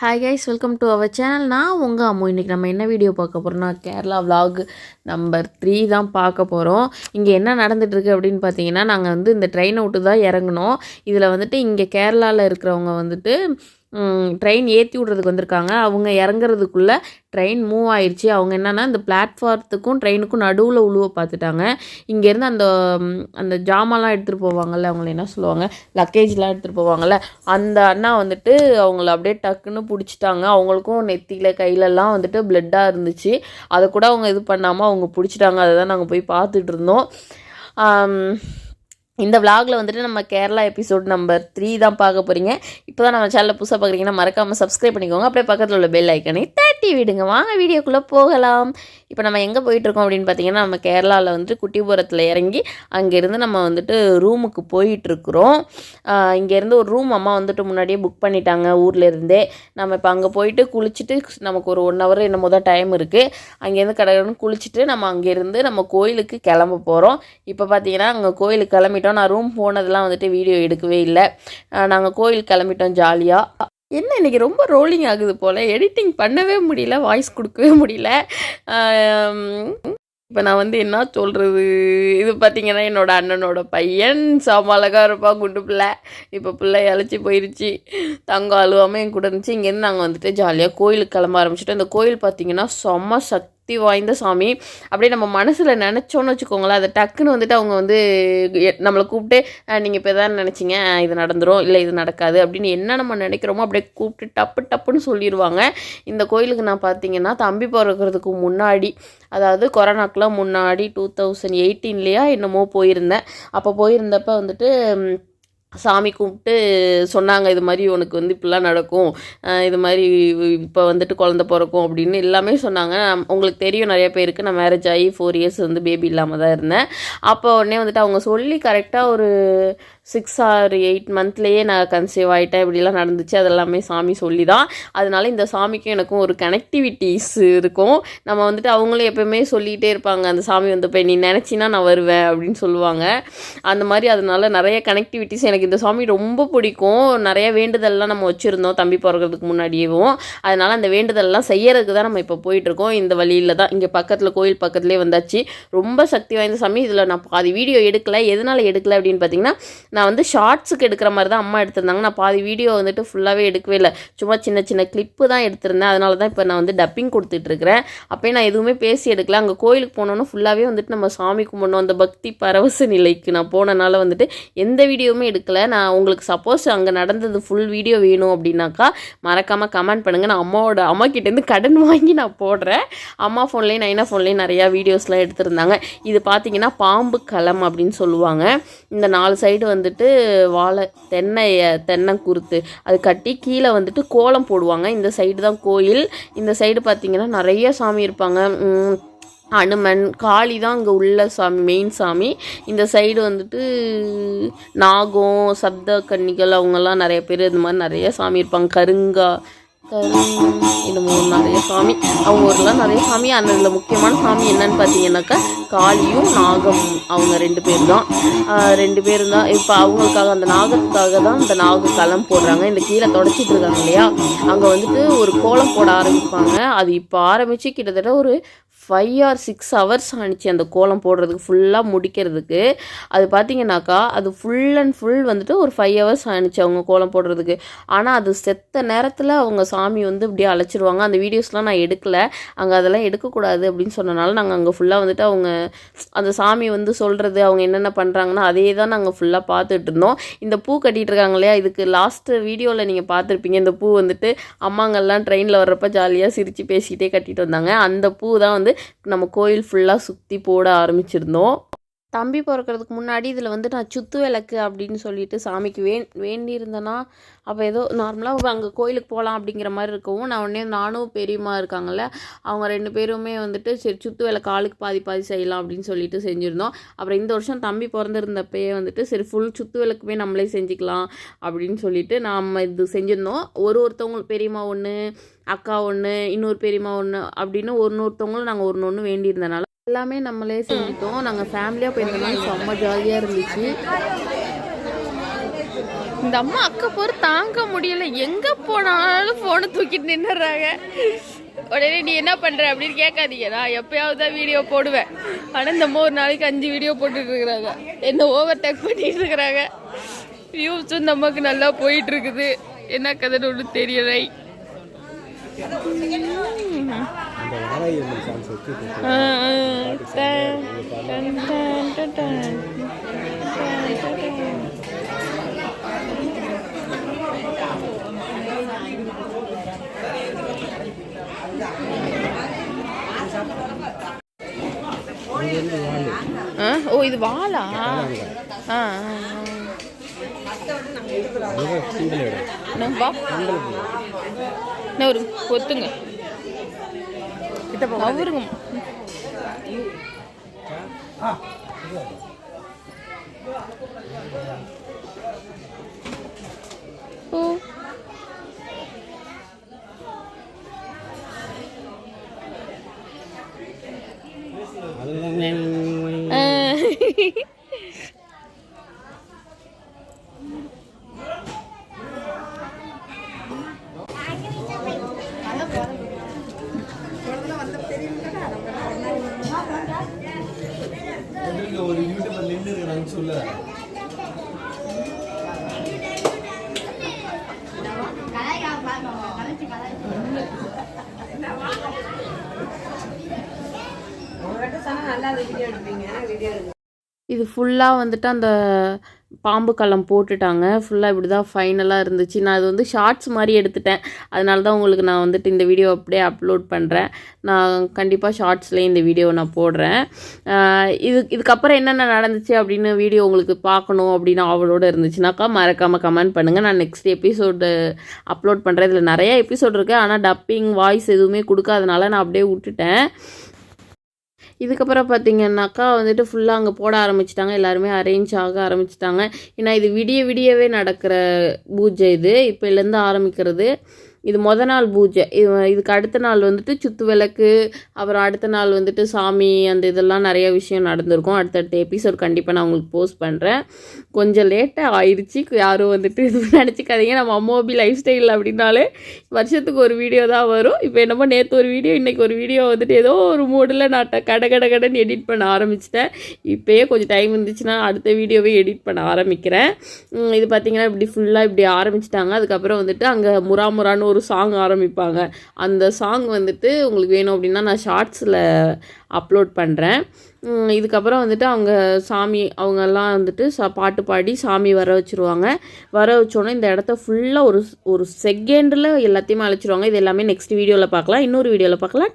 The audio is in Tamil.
Hi guys welcome to our channel நான் உங்கள் அம்மு. இன்றைக்கி நம்ம என்ன வீடியோ பார்க்க போகிறோம்னா கேரளா விலாக் நம்பர் த்ரீ தான் பார்க்க போகிறோம் இங்கே என்ன நடந்துகிட்ருக்கு அப்படின்னு பார்த்தீங்கன்னா நாங்கள் வந்து இந்த ட்ரெயினை விட்டு தான் இறங்கினோம். இதில் வந்துட்டு இங்கே கேரளாவில் இருக்கிறவங்க வந்துட்டு ட்ரெயின் ஏற்றி விட்றதுக்கு வந்திருக்காங்க. அவங்க இறங்குறதுக்குள்ளே ட்ரெயின் மூவ் ஆயிடுச்சு அவங்க என்னென்னா இந்த பிளாட்ஃபார்த்துக்கும் ட்ரெயினுக்கும் நடுவில் உழுவ பார்த்துட்டாங்க இங்கேருந்து அந்த அந்த ஜாமான்லாம் எடுத்துகிட்டு போவாங்கள்ல அவங்கள என்ன சொல்லுவாங்க லக்கேஜ்லாம் எடுத்துகிட்டு போவாங்கள்ல அந்த அண்ணா வந்துட்டு அவங்கள அப்படியே டக்குன்னு பிடிச்சிட்டாங்க. அவங்களுக்கும் நெத்தியில் கையிலலாம் வந்துட்டு பிளட்டாக இருந்துச்சு. அதை கூட அவங்க இது பண்ணாமல் அவங்க பிடிச்சிட்டாங்க. அதை தான் நாங்கள் போய் பார்த்துட்டு இருந்தோம். இந்த vlogல வந்துட்டு நம்ம கேரளா எபிசோட் நம்பர் த்ரீ தான் பார்க்க போகிறீங்க இப்போ தான் நம்ம சேனலில் புதுசாக பார்க்குறீங்கன்னா மறக்காமல் சப்ஸ்கிரைப் பண்ணிக்கோங்க. அப்படியே பக்கத்தில் உள்ள பெல் ஐக்கனை குட்டி விடுங்க. வாங்க வீடியோக்குள்ளே போகலாம். இப்போ நம்ம எங்கே போயிட்டுருக்கோம் அப்படின்னு பார்த்தீங்கன்னா நம்ம கேரளாவில் வந்துட்டு குட்டிபுரத்தில் இறங்கி அங்கேருந்து நம்ம வந்துட்டு ரூமுக்கு போயிட்டுருக்குறோம். இங்கேருந்து ஒரு ரூம் அம்மா வந்துட்டு முன்னாடியே புக் பண்ணிட்டாங்க ஊரில் இருந்தே. நம்ம இப்போ அங்கே போயிட்டு குளிச்சுட்டு நமக்கு ஒரு ஒன் ஹவர் என்னமோ தான் டைம் இருக்குது அங்கேருந்து கடகடன்னு குளிச்சுட்டு நம்ம அங்கேருந்து நம்ம கோயிலுக்கு கிளம்ப போகிறோம் இப்போ பார்த்தீங்கன்னா அங்கே கோயிலுக்கு கிளம்பிட்டோம். நான் ரூம் போனதெல்லாம் வந்துட்டு வீடியோ எடுக்கவே இல்லை. நாங்கள் கோயிலுக்கு கிளம்பிட்டோம் ஜாலியாக என்ன இன்றைக்கி ரொம்ப ரோலிங் ஆகுது போல். எடிட்டிங் பண்ணவே முடியல வாய்ஸ் கொடுக்கவே முடியல. இப்போ நான் வந்து என்ன சொல்கிறது இது பார்த்தீங்கன்னா என்னோடய அண்ணனோட பையன். செம இருப்பான் குண்டு பிள்ளை. இப்போ பிள்ளை இழைச்சி போயிருச்சு. தங்க அழுவாமல் என் கூட இருந்துச்சு. இங்கேருந்து நாங்கள் வந்துட்டு ஜாலியாக கோயிலுக்கு கிளம்ப ஆரம்பிச்சிட்டோம். அந்த கோயில் பார்த்தீங்கன்னா செம்ம சக்தி வாய்ந்த சாமி. அப்படியே நம்ம மனசில் நினச்சோன்னு வச்சுக்கோங்களேன் அதை டக்குன்னு வந்துட்டு அவங்க வந்து நம்மளை கூப்பிட்டு நீங்கள் இப்போ எதாவது நினச்சிங்க இது நடந்துடும் இல்லை இது நடக்காது அப்படின்னு என்ன நம்ம நினைக்கிறோமோ அப்படியே கூப்பிட்டு டப்பு டப்புன்னு சொல்லிடுவாங்க இந்த கோயிலுக்கு நான் பார்த்தீங்கன்னா தம்பி பிறக்கிறதுக்கு முன்னாடி அதாவது கொரோனாக்கெலாம் முன்னாடி டூ தௌசண்ட் எயிட்டீன்லேயா என்னமோ போயிருந்தேன். அப்போ போயிருந்தப்போ வந்துட்டு சாமி கும்பிட்டு சொன்னாங்க இது மாதிரி உனக்கு வந்து இப்படிலாம் நடக்கும். இது மாதிரி இப்போ வந்துட்டு குழந்த பிறக்கும் அப்படின்னு எல்லாமே சொன்னாங்க. உங்களுக்கு தெரியும் நிறைய பேருக்கு. நான் மேரேஜ் ஆகி ஃபோர் இயர்ஸ் வந்து பேபி இல்லாமல் தான் இருந்தேன். அப்போ உடனே வந்துட்டு அவங்க சொல்லி கரெக்டாக ஒரு சிக்ஸ் ஆர் எயிட் மந்த்லேயே நான் கன்சீவ் ஆகிட்டேன் இப்படிலாம் நடந்துச்சு. அதெல்லாமே சாமி சொல்லி தான் அதனால இந்த சாமிக்கும் எனக்கும் ஒரு கனெக்டிவிட்டிஸ் இருக்கும். நம்ம வந்துட்டு அவங்களும் எப்பயுமே சொல்லிகிட்டே இருப்பாங்க. அந்த சாமி வந்து இப்போ நீ நினச்சினா நான் வருவேன் அப்படின்னு சொல்லுவாங்க. அந்த மாதிரி அதனால நிறைய கனெக்டிவிட்டிஸ் எனக்கு இந்த சாமி ரொம்ப பிடிக்கும். நிறைய வேண்டுதல்லாம் நம்ம வச்சுருந்தோம் தம்பி பிறக்கிறதுக்கு முன்னாடியேவும். அதனால் அந்த வேண்டுதல்லாம் செய்யறதுக்கு தான் நம்ம இப்போ போயிட்டுருக்கோம். இந்த வழியில் தான். இங்கே பக்கத்தில் கோயில் பக்கத்துலேயே வந்தாச்சு. ரொம்ப சக்தி வாய்ந்த சாமி. இதில் நான் பாதி வீடியோ எடுக்கலை. எதனால் எடுக்கலை அப்படின்னு பார்த்தீங்கன்னா நான் வந்து ஷார்ட்ஸுக்கு எடுக்கிற மாதிரி தான் அம்மா எடுத்திருந்தாங்க. நான் பாதி வீடியோ வந்துட்டு ஃபுல்லாகவே எடுக்கவே இல்லை. சும்மா சின்ன சின்ன கிளிப்பு தான் எடுத்திருந்தேன். அதனால தான் இப்போ நான் வந்து டப்பிங் கொடுத்துட்ருக்கிறேன். அப்போயே நான் எதுவுமே பேசி எடுக்கல. அங்கே கோயிலுக்கு போனோன்னா ஃபுல்லாகவே வந்துட்டு நம்ம சாமி கும்பிடணும். அந்த பக்தி பரவச நிலைக்கு நான் போனனால வந்துட்டு எந்த வீடியோவுமே எடுக்கலை. நான் உங்களுக்கு சப்போஸ் அங்கே நடந்தது ஃபுல் வீடியோ வேணும் அப்படின்னாக்கா மறக்காமல் கமெண்ட் பண்ணுங்கள் நான் அம்மாவோட அம்மா கிட்டேருந்து கடன் வாங்கி நான் போடுறேன். அம்மா ஃபோன்லேயும் நைனா ஃபோன்லேயும் நிறையா வீடியோஸ்லாம் எடுத்திருந்தாங்க. இது பார்த்தீங்கன்னா பாம்பு களம் அப்படின்னு சொல்லுவாங்க. இந்த நாலு சைடு வந்து வந்துட்டு வாழை தென்னை தென்னை குருத்து அது கட்டி கீழே வந்துட்டு கோலம் போடுவாங்க. இந்த சைடு தான் கோயில். இந்த சைடு பார்த்திங்கன்னா நிறைய சாமி இருப்பாங்க. அனுமன் காளி தான் அங்கே உள்ள சாமி மெயின் சாமி. இந்த சைடு வந்துட்டு நாகம் சப்த கன்னிகள் அவங்கெல்லாம் நிறைய பேர் இந்த மாதிரி நிறைய சாமி இருப்பாங்க. கருங்கா என்னமோ நிறைய சாமி. அவங்க ஊர்லாம் நிறைய சாமி. அந்த இதில் முக்கியமான சாமி என்னன்னு பார்த்தீங்கன்னாக்கா காளியும் நாகம் அவங்க ரெண்டு பேர் தான் ரெண்டு பேரும் தான் இப்போ அவங்களுக்காக அந்த நாகத்துக்காக தான் இந்த நாக களம் போடுறாங்க. இந்த கீழே தொடச்சிட்டு இருக்காங்க இல்லையா? அங்கே வந்துட்டு ஒரு கோலம் போட ஆரம்பிப்பாங்க. அது இப்போ ஆரம்பித்து கிட்டத்தட்ட ஒரு ஃபைவ் ஆர் சிக்ஸ் ஹவர்ஸ் ஆணிச்சு அந்த கோலம் போடுறதுக்கு ஃபுல்லாக முடிக்கிறதுக்கு. அது பார்த்தீங்கன்னாக்கா அது ஃபுல் அண்ட் ஃபுல் வந்துட்டு ஒரு ஃபைவ் ஹவர்ஸ் ஆணிச்சு அவங்க கோலம் போடுறதுக்கு. ஆனால் அது செத்த நேரத்தில் அவங்க சாமி வந்து இப்படியே அழைச்சிருவாங்க. அந்த வீடியோஸ்லாம் நான் எடுக்கல. அங்கே அதெல்லாம் எடுக்கக்கூடாது அப்படின்னு சொன்னனால நாங்கள் அங்கே ஃபுல்லாக வந்துட்டு அவங்க அந்த சாமி வந்து சொல்கிறது அவங்க என்னென்ன பண்ணுறாங்கன்னா அதே தான் நாங்கள் ஃபுல்லாக பார்த்துட்டு இருந்தோம். இந்த பூ கட்டிகிட்டு இருக்காங்க இல்லையா இதுக்கு லாஸ்ட்டு வீடியோவில் நீங்கள் பார்த்துருப்பீங்க இந்த பூ வந்துட்டு அம்மாங்கெல்லாம் ட்ரெயினில் வர்றப்ப ஜாலியாக சிரித்து பேசிக்கிட்டே கட்டிகிட்டு வந்தாங்க. அந்த பூ தான் வந்து நம்ம கோயில் ஃபுல்லாக சுற்றி போட ஆரம்பிச்சிருந்தோம். தம்பி பிறக்கிறதுக்கு முன்னாடி இதில் வந்து நான் சுத்து விளக்கு அப்படின்னு சொல்லிட்டு சாமிக்கு வே வேண்டியிருந்தேன்னா அப்போ ஏதோ நார்மலாக அங்கே கோயிலுக்கு போகலாம் அப்படிங்கிற மாதிரி இருக்கவும் நான் உடனே நானும் பெரியம்மா இருக்காங்கல்ல அவங்க ரெண்டு பேருமே வந்துட்டு சரி சுத்து விளக்கு ஆளுக்கு பாதி பாதி செய்யலாம் அப்படின்னு சொல்லிட்டு செஞ்சுருந்தோம். அப்புறம் இந்த வருஷம் தம்பி பிறந்திருந்தப்பயே வந்துட்டு சரி ஃபுல் சுத்து விளக்குமே நம்மளே செஞ்சுக்கலாம் அப்படின்னு சொல்லிட்டு நாம் இது செஞ்சுருந்தோம். ஒரு ஒருத்தவங்களுக்கு பெரியம்மா ஒன்று அக்கா ஒன்று இன்னொரு பெரியம்மா ஒன்று அப்படின்னு ஒன்று ஒருத்தவங்களும் நாங்கள் ஒன்று ஒன்று வேண்டியிருந்தனால எல்லாமே நம்மளே செஞ்சுட்டோம். நாங்கள் ஃபேமிலியாக போயிருந்தோம்னா செம்ம ஜாலியாக இருந்துச்சு. இந்த அம்மா அக்கா போற தாங்க முடியல. எங்க போனாலும் போனை தூக்கிட்டு நின்னுறாங்க உடனே நீ என்ன பண்ற? அப்படின்னு கேட்காதீங்க. நான் எப்பயாவது தான் வீடியோ போடுவேன். ஆனா இந்த ஒரு நாளைக்கு அஞ்சு வீடியோ போட்டுட்டு இருக்கிறாங்க. என்ன ஓவர் டேக் பண்ணிட்டு இருக்கிறாங்க. வியூஸ் இந்த அம்மாவுக்கு நல்லா போயிட்டு இருக்குது. என்ன கதைன்னு ஒன்றும் தெரியலை. ஓ இது வாளா ஆ நான் வா. நான் ஒரு கொத்துங்க அவருங்க ஓ. அதுதான் ஒரு யூடியூபர் நின்று இருக்கிறாங்க சொல்ல இது ஃபுல்லாக வந்துட்டு அந்த பாம்பு களம் போட்டுட்டாங்க. ஃபுல்லாக இப்படி தான் ஃபைனலாக இருந்துச்சு. நான் அது வந்து ஷார்ட்ஸ் மாதிரி எடுத்துட்டேன். அதனால தான் உங்களுக்கு நான் வந்துட்டு இந்த வீடியோ அப்படியே அப்லோட் பண்ணுறேன் நான் கண்டிப்பாக ஷார்ட்ஸ்லேயே இந்த வீடியோ நான் போடுறேன். இது இதுக்கப்புறம் என்னென்ன நடந்துச்சு அப்படின்னு வீடியோ உங்களுக்கு பார்க்கணும் அப்படின்னு அவளோட இருந்துச்சுனாக்கா மறக்காமல் கமெண்ட் பண்ணுங்கள் நான் நெக்ஸ்ட் எபிசோடு அப்லோட் பண்ணுறேன் இதில் நிறையா எபிசோட் இருக்குது ஆனால் டப்பிங் வாய்ஸ் எதுவுமே கொடுக்காதனால நான் அப்படியே விட்டுட்டேன். இதுக்கப்புறம் பார்த்தீங்கன்னாக்கா வந்துட்டு ஃபுல்லாக அங்கே போட ஆரம்பிச்சிட்டாங்க. எல்லாருமே அரேஞ்ச் ஆக ஆரம்பிச்சிட்டாங்க. ஏன்னா இது விடிய விடியவே நடக்கிற பூஜை இது. இப்போலேருந்து ஆரம்பிக்கிறது. இது மொதல் நாள் பூஜை. இது- இதுக்கு அடுத்த நாள் வந்துட்டு சுத்து விளக்கு அப்புறம் அடுத்த நாள் வந்துட்டு சாமி அந்த இதெல்லாம் நிறைய விஷயம் நடந்திருக்கும். அடுத்தடுத்த எபிசோட் கண்டிப்பாக நான் உங்களுக்கு போஸ்ட் பண்ணுறேன் கொஞ்சம் லேட்டாக ஆயிடுச்சு யாரும் வந்துட்டு இது நினச்சிக்காதீங்க. நம்ம அம்மோபி லைஃப் ஸ்டைல் அப்படின்னாலே வருஷத்துக்கு ஒரு வீடியோ தான் வரும். இப்போ என்னமோ நேற்று ஒரு வீடியோ இன்றைக்கி ஒரு வீடியோ வந்துட்டு ஏதோ ஒரு மூடில் நான் கட கட கடன்னு எடிட் பண்ண ஆரம்பிச்சிட்டேன். இப்போயே கொஞ்சம் டைம் இருந்துச்சுன்னா அடுத்த வீடியோவே எடிட் பண்ண ஆரம்பிக்கிறேன். இது பார்த்தீங்கன்னா இப்படி ஃபுல்லாக இப்படி ஆரம்பிச்சிட்டாங்க. அதுக்கப்புறம் வந்துட்டு அங்கே முரா முரான்னு ஒரு சாங் ஆரம்பிப்பாங்க. அந்த சாங் வந்துட்டு உங்களுக்கு வேணும் அப்படின்னா நான் ஷார்ட்ஸில் அப்லோட் பண்ணுறேன் இதுக்கப்புறம் வந்துட்டு அவங்க சாமி அவங்கெல்லாம் வந்துட்டு சா பாட்டு பாடி சாமி வர வச்சுருவாங்க. வர வச்சோன்னே இந்த இடத்த ஃபுல்லாக ஒரு ஒரு செகண்டில் எல்லாத்தையுமே அழைச்சிருவாங்க. இது எல்லாமே நெக்ஸ்ட் வீடியோவில் பார்க்கலாம். இன்னொரு வீடியோவில் பார்க்கலாம்.